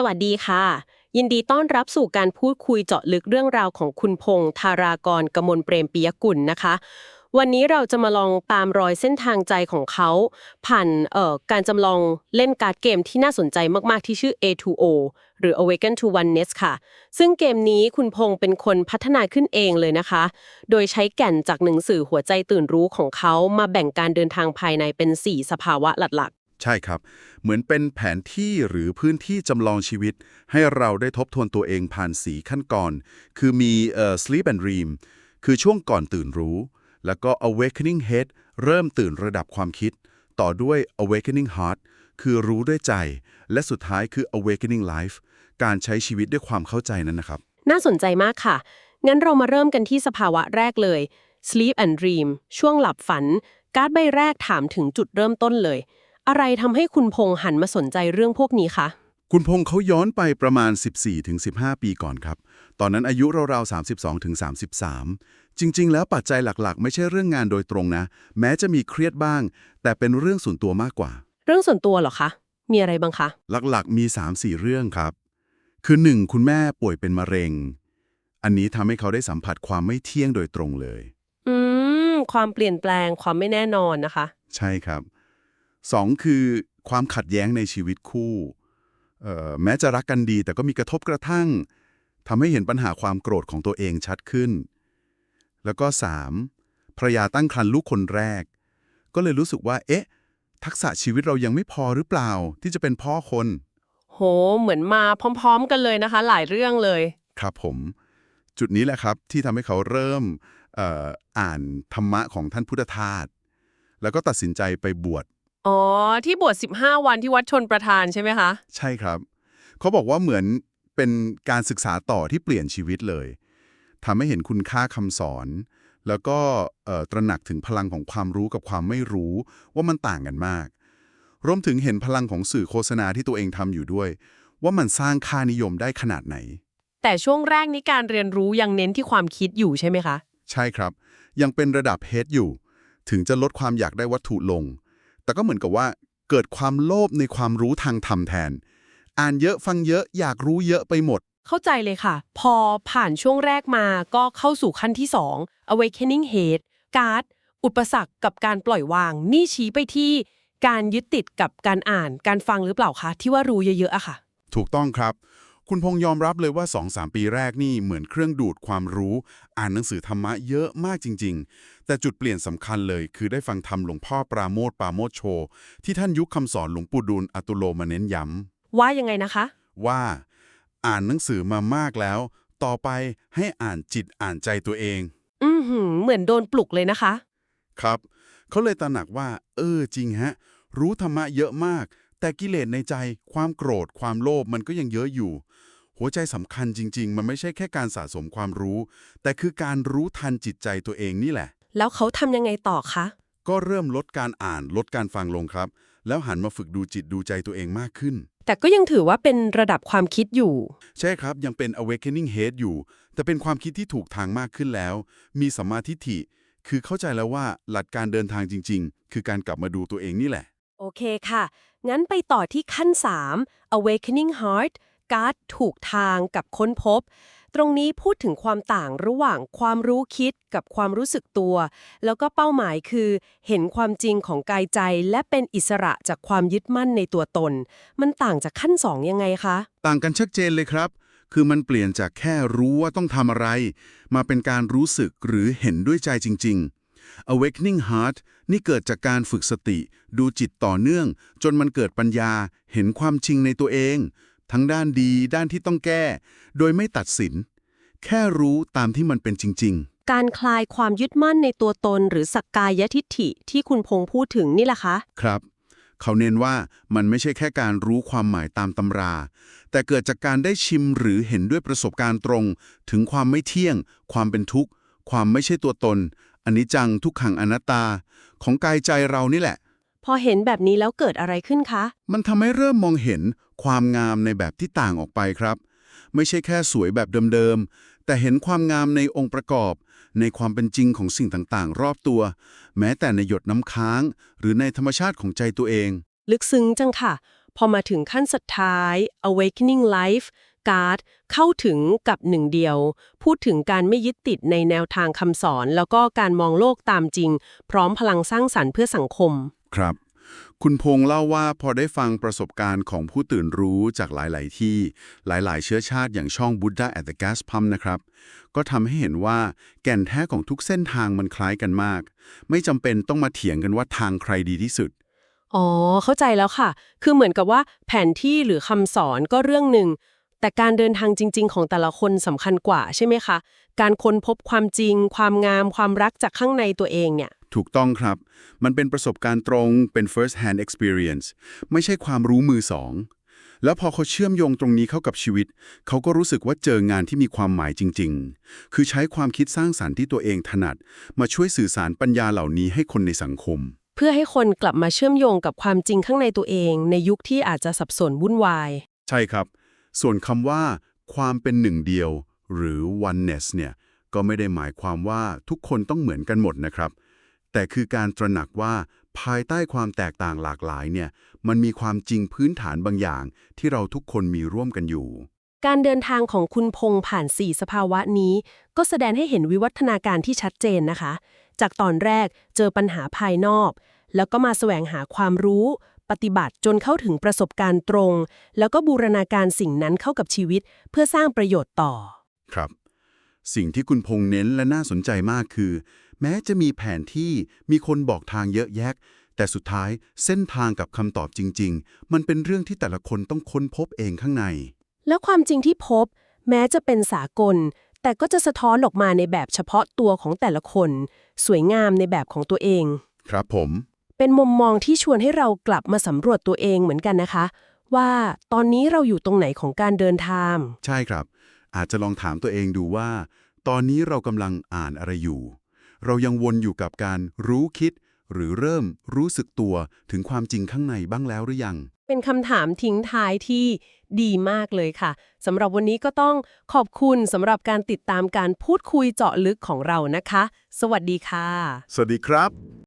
สวัสดีค่ะ ยินดีต้อนรับสู่การพูดคุยเจาะลึกเรื่องราวของคุณพงษ์ธารากรกมลเปรมปิยกุลนะคะ วันนี้เราจะมาลองตามรอยเส้นทางใจของเขา ผ่านเอ่อการจำลองเล่นการ์ดเกมที่น่าสนใจมากๆที่ชื่อ A2O หรือ Awaken to Oneness ค่ะ ซึ่งเกมนี้คุณพงษ์เป็นคนพัฒนาขึ้นเองเลยนะคะ โดยใช้แก่นจากหนังสือหัวใจตื่นรู้ของเขามาแบ่งการเดินทางภายในเป็น 4 สภาวะหลัก ใช่ครับ เหมือนเป็นแผนที่หรือพื้นที่จำลองชีวิต ให้เราได้ทบทวนตัวเองผ่านสีขั้นก่อน คือมีเอ่อ sleep and dream คือช่วงก่อนตื่นรู้ แล้วก็ awakening head เริ่มตื่นระดับความคิด ต่อด้วย awakening heart คือรู้ด้วยใจ และสุดท้ายคือ awakening life การใช้ชีวิตด้วยความเข้าใจนั้นนะครับ น่าสนใจมากค่ะ งั้นเรามาเริ่มกันที่สภาวะแรกเลย sleep and dream ช่วงหลับฝัน การ์ดใบแรกถามถึงจุดเริ่มต้นเลย อะไรทำให้คุณพงษ์หันมาสนใจเรื่องพวกนี้คะ คุณพงษ์เขาย้อนไปประมาณ 14-15 ปีก่อนครับ ตอนนั้นอายุราวๆ32-33 จริง ๆ แล้วปัจจัยหลักๆ ไม่ใช่เรื่องงานโดยตรงนะ แม้จะมีเครียดบ้าง แต่เป็นเรื่องส่วนตัวมากกว่า เรื่องส่วนตัวเหรอคะ มีอะไรบ้างคะ หลักๆ มี 3-4 เรื่องครับ คือ 1. คุณแม่ป่วยเป็นมะเร็ง อันนี้ทำให้เขาได้สัมผัสความไม่เที่ยงโดยตรงเลย อืม ความเปลี่ยนแปลงความไม่แน่นอนนะคะ ใช่ครับ 2. คือความขัดแย้งในชีวิตคู่เอ่อแม้จะรักกันดีแต่ก็มีกระทบกระทั่งทำให้เห็นปัญหาความโกรธของตัวเองชัดขึ้น แล้วก็ 3. ภรรยาตั้งครรภ์ลูกคนแรก ก็เลยรู้สึกว่า เอ๊ะ ทักษะชีวิตเรายังไม่พอหรือเปล่า ที่จะเป็นพ่อคน โห เหมือนมาพร้อม ๆ กันเลยนะคะ หลายเรื่องเลย ครับผม จุดนี้แหละครับที่ทำให้เขาเริ่มเอ่ออ่านธรรมะของท่านพุทธทาสแล้วก็ตัดสินใจไปบวช อ๋อ ที่บวช15 วันที่วัดชนประทานใช่ไหมคะ ใช่ครับ เขาบอกว่าเหมือนเป็นการศึกษาต่อที่เปลี่ยนชีวิตเลยทำให้เห็นคุณค่าคำสอน แล้วก็เอ่อตระหนักถึงพลังของความรู้กับความไม่รู้ว่ามันต่างกันมาก รวมถึงเห็นพลังของสื่อโฆษณาที่ตัวเองทำอยู่ด้วย ว่ามันสร้างค่านิยมได้ขนาดไหน แต่ช่วงแรกนี้การเรียนรู้ยังเน้นที่ความคิดอยู่ใช่ไหมคะ ใช่ครับ ยังเป็นระดับเฮดอยู่ ถึงจะลดความอยากได้วัตถุลง แต่ก็เหมือนกับว่าเกิดความโลภในความรู้ทางธรรมแทน อ่านเยอะฟังเยอะอยากรู้เยอะไปหมด เข้าใจเลยค่ะ พอผ่านช่วงแรกมาก็เข้าสู่ขั้นที่ 2 awakening head การ์ดอุปสรรคกับการปล่อยวาง นี่ชี้ไปที่การยึดติดกับการอ่าน การฟังหรือเปล่าคะที่ว่ารู้เยอะๆอะค่ะ ถูกต้องครับ คุณพงษ์ยอมรับเลยว่า 2-3 ปีแรกนี่เหมือนเครื่องดูดความรู้ อ่านหนังสือธรรมะเยอะมากจริง ๆ แต่จุดเปลี่ยนสำคัญเลย คือได้ฟังธรรมหลวงพ่อปราโมทปราโมทโช ที่ท่านยุคคำสอนหลวงปู่ดูลอตุโลมาเน้นย้ว่ายังไงนะคะำว่าอ่านหนังสือมามากแล้ว ต่อไปให้อ่านจิตอ่านใจตัวเอง อือหือ เหมือนโดนปลุกเลยนะคะ ครับ เขาเลยตระหนักว่า เออจริงฮะ รู้ธรรมะเยอะมาก แต่กิเลสในใจความโกรธความโลภมันก็ยังเยอะอยู่ หัวใจสำคัญจริง ๆ มันไม่ใช่แค่การสะสมความรู้ แต่คือการรู้ทันจิตใจตัวเองนี่แหละ แล้วเขาทำยังไงต่อคะ ก็เริ่มลดการอ่านลดการฟังลงครับ แล้วหันมาฝึกดูจิตดูใจตัวเองมากขึ้น แต่ก็ยังถือว่าเป็นระดับความคิดอยู่ ใช่ครับยังเป็น awakening head อยู่ แต่เป็นความคิดที่ถูกทางมากขึ้นแล้ว มีสัมมาทิฏฐิคือเข้าใจแล้วว่าหลักการเดินทางจริง ๆ คือการกลับมาดูตัวเองนี่แหละ โอเคค่ะ งั้นไปต่อที่ขั้น 3 awakening heart การ์ดถูกทางกับค้นพบ ตรงนี้พูดถึงความต่างระหว่างความรู้คิดกับความรู้สึกตัว แล้วก็เป้าหมายคือ เห็นความจริงของกายใจและเป็นอิสระจากความยึดมั่นในตัวตน มันต่างจากขั้น 2 ยังไงคะ ต่างกันชัดเจนเลยครับ คือมันเปลี่ยนจากแค่รู้ว่าต้องทำอะไร มาเป็นการรู้สึกหรือเห็นด้วยใจจริง ๆ awakening heart นี่เกิดจากการฝึกสติ ดูจิตต่อเนื่อง จนมันเกิดปัญญา เห็นความจริงในตัวเอง ทั้งด้านดีด้านที่ต้องแก้ โดยไม่ตัดสิน แค่รู้ตามที่มันเป็นจริง ๆการคลายความยึดมั่นในตัวตนหรือสักกายทิฏฐิที่คุณพงษ์พูดถึงนี่แหละคะ ครับ เขาเน้นว่ามันไม่ใช่แค่การรู้ความหมายตามตำรา แต่เกิดจากการได้ชิมหรือเห็นด้วยประสบการณ์ตรง ถึงความไม่เที่ยง ความเป็นทุกข์ ความไม่ใช่ตัวตน อนิจจังทุกขังอนัตตาของกายใจเรานี่แหละ พอเห็นแบบนี้แล้วเกิดอะไรขึ้นคะ มันทำให้เริ่มมองเห็นความงามในแบบที่ต่างออกไปครับ ไม่ใช่แค่สวยแบบเดิมๆ แต่เห็นความงามในองค์ประกอบ ในความเป็นจริงของสิ่งต่างๆ รอบตัว แม้แต่ในหยดน้ำค้าง หรือในธรรมชาติของใจตัวเอง ลึกซึ้งจังค่ะ พอมาถึงขั้นสุดท้าย awakening life guard เข้าถึงกับหนึ่งเดียว พูดถึงการไม่ยึดติดในแนวทางคำสอน แล้วก็การมองโลกตามจริง พร้อมพลังสร้างสรรค์เพื่อสังคม ครับ คุณพงษ์เล่าว่าพอได้ฟังประสบการณ์ของผู้ตื่นรู้จากหลาย ๆ ที่ หลาย ๆ เชื้อชาติอย่างช่อง Buddha at the Gas Pump นะครับ ก็ทำให้เห็นว่าแก่นแท้ของทุกเส้นทางมันคล้ายกันมาก ไม่จำเป็นต้องมาเถียงกันว่าทางใครดีที่สุดอ๋อ เข้าใจแล้วค่ะ คือเหมือนกับว่าแผนที่หรือคำสอนก็เรื่องหนึ่ง แต่การเดินทางจริง ๆ ของแต่ละคนสำคัญกว่าใช่ไหมคะ การค้นพบความจริง ความงาม ความรักจากข้างในตัวเองเนี่ย ถูกต้องครับ มันเป็นประสบการณ์ตรงเป็น first hand experience ไม่ใช่ความรู้มือสอง แล้วพอเขาเชื่อมโยงตรงนี้เข้ากับชีวิต เขาก็รู้สึกว่าเจองานที่มีความหมายจริง ๆ คือใช้ความคิดสร้างสรรค์ที่ตัวเองถนัด มาช่วยสื่อสารปัญญาเหล่านี้ให้คนในสังคม เพื่อให้คนกลับมาเชื่อมโยงกับความจริงข้างในตัวเอง ในยุคที่อาจจะสับสนวุ่นวาย ใช่ครับ ส่วนคำว่า ความเป็นหนึ่งเดียว หรือ oneness เนี่ยก็ไม่ได้หมายความว่าทุกคนต้องเหมือนกันหมดนะครับ แต่คือการตระหนักว่าภายใต้ความแตกต่างหลากหลายเนี่ยมันมีความจริงพื้นฐานบางอย่าง ที่เราทุกคนมีร่วมกันอยู่ การเดินทางของคุณพงษ์ผ่าน 4 สภาวะนี้ ก็แสดงให้เห็นวิวัฒนาการที่ชัดเจนนะคะ จากตอนแรกเจอปัญหาภายนอก แล้วก็มาแสวงหาความรู้ ปฏิบัติจนเข้าถึงประสบการณ์ตรง แล้วก็บูรณาการสิ่งนั้นเข้ากับชีวิต เพื่อสร้างประโยชน์ต่อ ครับ สิ่งที่คุณพงษ์เน้นและน่าสนใจมากคือ แม้จะมีแผนที่มีคนบอกทางเยอะแยะ แต่สุดท้ายเส้นทางกับคำตอบจริง ๆ มันเป็นเรื่องที่แต่ละคนต้องค้นพบเองข้างใน แล้วความจริงที่พบ แม้จะเป็นสากล แต่ก็จะสะท้อนออกมาในแบบเฉพาะตัวของแต่ละคน สวยงามในแบบของตัวเอง ครับผม เป็นมุมมองที่ชวนให้เรากลับมาสำรวจตัวเองเหมือนกันนะคะ ว่าตอนนี้เราอยู่ตรงไหนของการเดินทาง ใช่ครับ อาจจะลองถามตัวเองดูว่า ตอนนี้เรากำลังอ่านอะไรอยู่ เรายังวนอยู่กับการรู้คิด หรือเริ่มรู้สึกตัวถึงความจริงข้างในบ้างแล้วหรือยัง เป็นคำถามทิ้งท้ายที่ดีมากเลยค่ะสำหรับวันนี้ก็ต้องขอบคุณสำหรับการติดตามการพูดคุยเจาะลึกของเรานะคะ สวัสดีค่ะ สวัสดีครับ